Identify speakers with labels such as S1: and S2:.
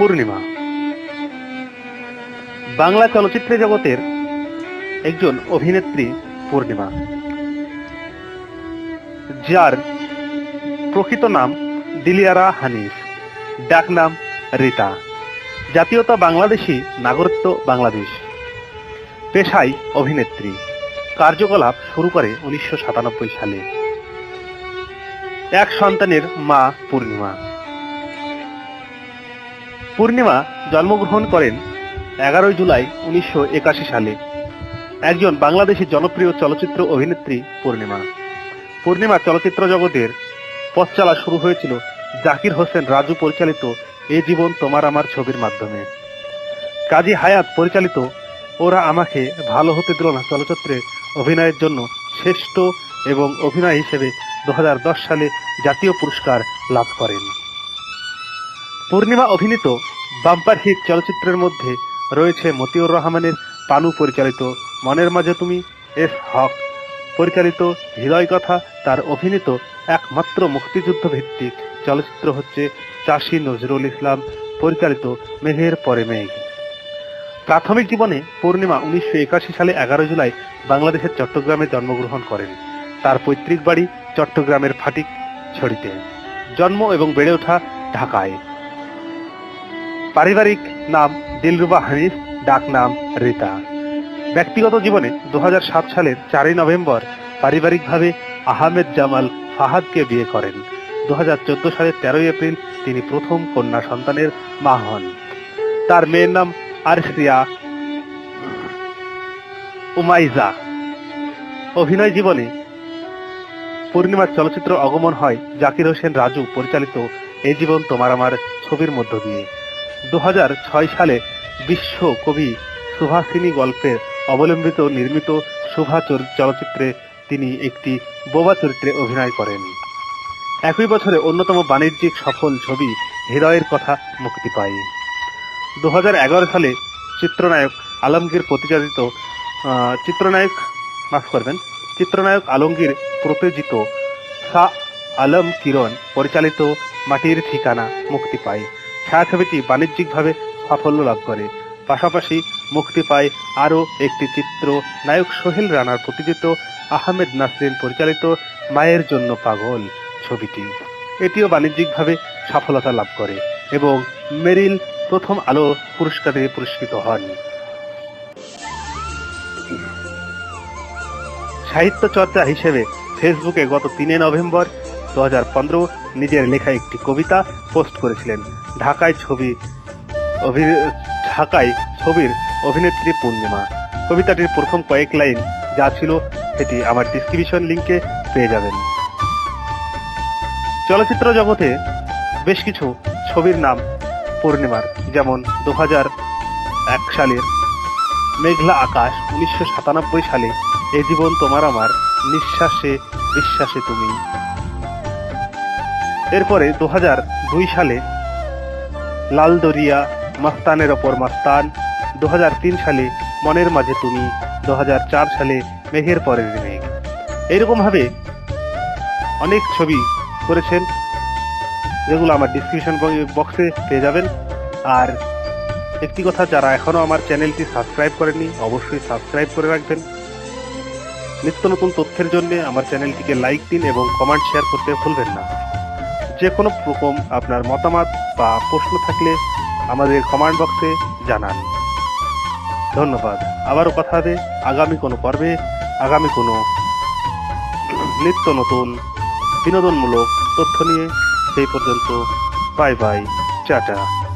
S1: পূর্ণিমা। বাংলা চলচ্চিত্র জগতের একজন অভিনেত্রী পূর্ণিমা, যার প্রকৃত নাম দিলিয়ারা হানিফ, ডাক নাম রিতা। জাতীয়তা বাংলাদেশি নাগরিকত্ব বাংলাদেশ। পেশায় অভিনেত্রী। কার্যকলাপ শুরু করে উনিশশো সাতানব্বই সালে। এক সন্তানের মা পূর্ণিমা। পূর্ণিমা জন্মগ্রহণ করেন এগারোই জুলাই উনিশশো একাশি সালে। একজন বাংলাদেশি জনপ্রিয় চলচ্চিত্র অভিনেত্রী পূর্ণিমা। পূর্ণিমা চলচ্চিত্র জগতের পথ চলা শুরু হয়েছিল জাকির হোসেন রাজু পরিচালিত এ জীবন তোমার আমার ছবির মাধ্যমে। কাজী হায়াত পরিচালিত ওরা আমাকে ভালো হতে দিল না চলচ্চিত্রে অভিনয়ের জন্য শ্রেষ্ঠ এবং অভিনয় হিসেবে দু হাজার দশ সালে জাতীয় পুরস্কার লাভ করেন। পূর্ণিমা অভিনীত বাম্পার হিট চলচ্চিত্রের মধ্যে রয়েছে মতিউর রহমানের পানু পরিচালিত মনের মাঝে তুমি এস হক। পরিচালিত হৃদয় কথা তার অভিনীত একমাত্র মুক্তিযুদ্ধ ভিত্তিক চলচ্চিত্র হচ্ছে চাষী নজরুল ইসলাম, পরিচালিত মেঘের পরে মেঘ। প্রাথমিক জীবনে পূর্ণিমা উনিশশো একাশি সালে এগারো জুলাই বাংলাদেশের চট্টগ্রামে জন্মগ্রহণ করেন। তার পৈতৃক বাড়ি চট্টগ্রামের ফাটিক, ছড়িতে। জন্ম এবং বেড়ে ওঠা ঢাকায়। পারিবারিক নাম দিলরুবা হানিফ, ডাক নাম রিতা। ব্যক্তিগত জীবনে দু সালের চারই নভেম্বর পারিবারিকভাবে আহমেদ জামাল ফাহাদকে বিয়ে করেন। দু হাজার চোদ্দ সালের তেরোই এপ্রিল তিনি প্রথম কন্যা সন্তানের মা হন। তার মেয়ের নাম আরসিয়া উমাইজা। অভিনয় জীবনে পূর্ণিমার চলচ্চিত্র আগমন হয় জাকির হোসেন রাজু, পরিচালিত এ জীবন তোমার আমার ছবির মধ্য দিয়ে। দু হাজার ছয় সালে বিশ্ব কবি সুভাষিনী গল্পের অবলম্বিত নির্মিত শুভা চলচ্চিত্রে তিনি একটি বোবা চরিত্রে অভিনয় করেন। একই বছরে অন্যতম বাণিজ্যিক সফল ছবি হৃদয়ের কথা মুক্তি পায়। দু হাজার এগারো সালে চিত্রনায়ক আলমগীর প্রতিচালিত আহ, চিত্রনায়ক মাফ করবেন চিত্রনায়ক আলমগীর প্রযোজিত সা আলম কিরণ পরিচালিত মাটির ঠিকানা মুক্তি পায়। ছায়াছবিটি বাণিজ্যিকভাবে সাফল্য লাভ করে। পাশাপাশি মুক্তি পায় আরও একটি চিত্র, নায়ক সোহেল রানার প্রতিচিত আহমেদ নাসরিন পরিচালিত মায়ের জন্য পাগল ছবিটি। এটিও বাণিজ্যিকভাবে সফলতা লাভ করে এবং মেরিল প্রথম আলো পুরস্কার পুরস্কারে পুরস্কৃত হন। সাহিত্য চর্চা হিসেবে ফেসবুকে গত তিনে নভেম্বর দু হাজার পনেরো নিজের লেখা একটি কবিতা পোস্ট করেছিলেন। ঢাকায় ছবি ঢাকায় ছবির অভিনেত্রী পূর্ণিমা। কবিতাটির প্রথম কয়েক লাইন যা ছিল সেটি আমার ডিসক্রিপশন লিঙ্কে পেয়ে যাবেন। চলচ্চিত্র জগতে বেশ কিছু ছবির নাম পূর্ণিমার, যেমন দু এক সালের মেঘলা আকাশ উনিশশো সাতানব্বই সালে, এ জীবন তোমার আমার, নিঃশ্বাসে, বিশ্বাসে তুমি। এরপরে দু হাজার দুই সালে লাল দরিয়া মাস্তানের ওপর মাস্তান দু হাজার তিন সালে মনের মাঝে তুমি দু হাজার চার সালে মেঘের পরের মেঘ। এইরকমভাবে অনেক ছবি করেছেন যেগুলো আমার ডিসক্রিপশন বক্সে পেয়ে যাবেন। আর একটি কথা, যারা এখনও আমার চ্যানেলটি সাবস্ক্রাইব করেননি, অবশ্যই সাবস্ক্রাইব করে রাখবেন। নিত্য নতুন তথ্যের জন্য আমার চ্যানেলটিকে লাইক দিন এবং কমেন্ট শেয়ার করতে ভুলবেন না। যে কোনো রকম আপনার মতামত বা প্রশ্ন থাকলে আমাদের কমেন্ট বক্সে জানান। ধন্যবাদ। আবারও কথা হবে আগামী কোনো পর্বে, আগামী কোনো নিত্য নতুন বিনোদনমূলক তথ্য নিয়ে। সেই পর্যন্ত বাই বাই, টাটা।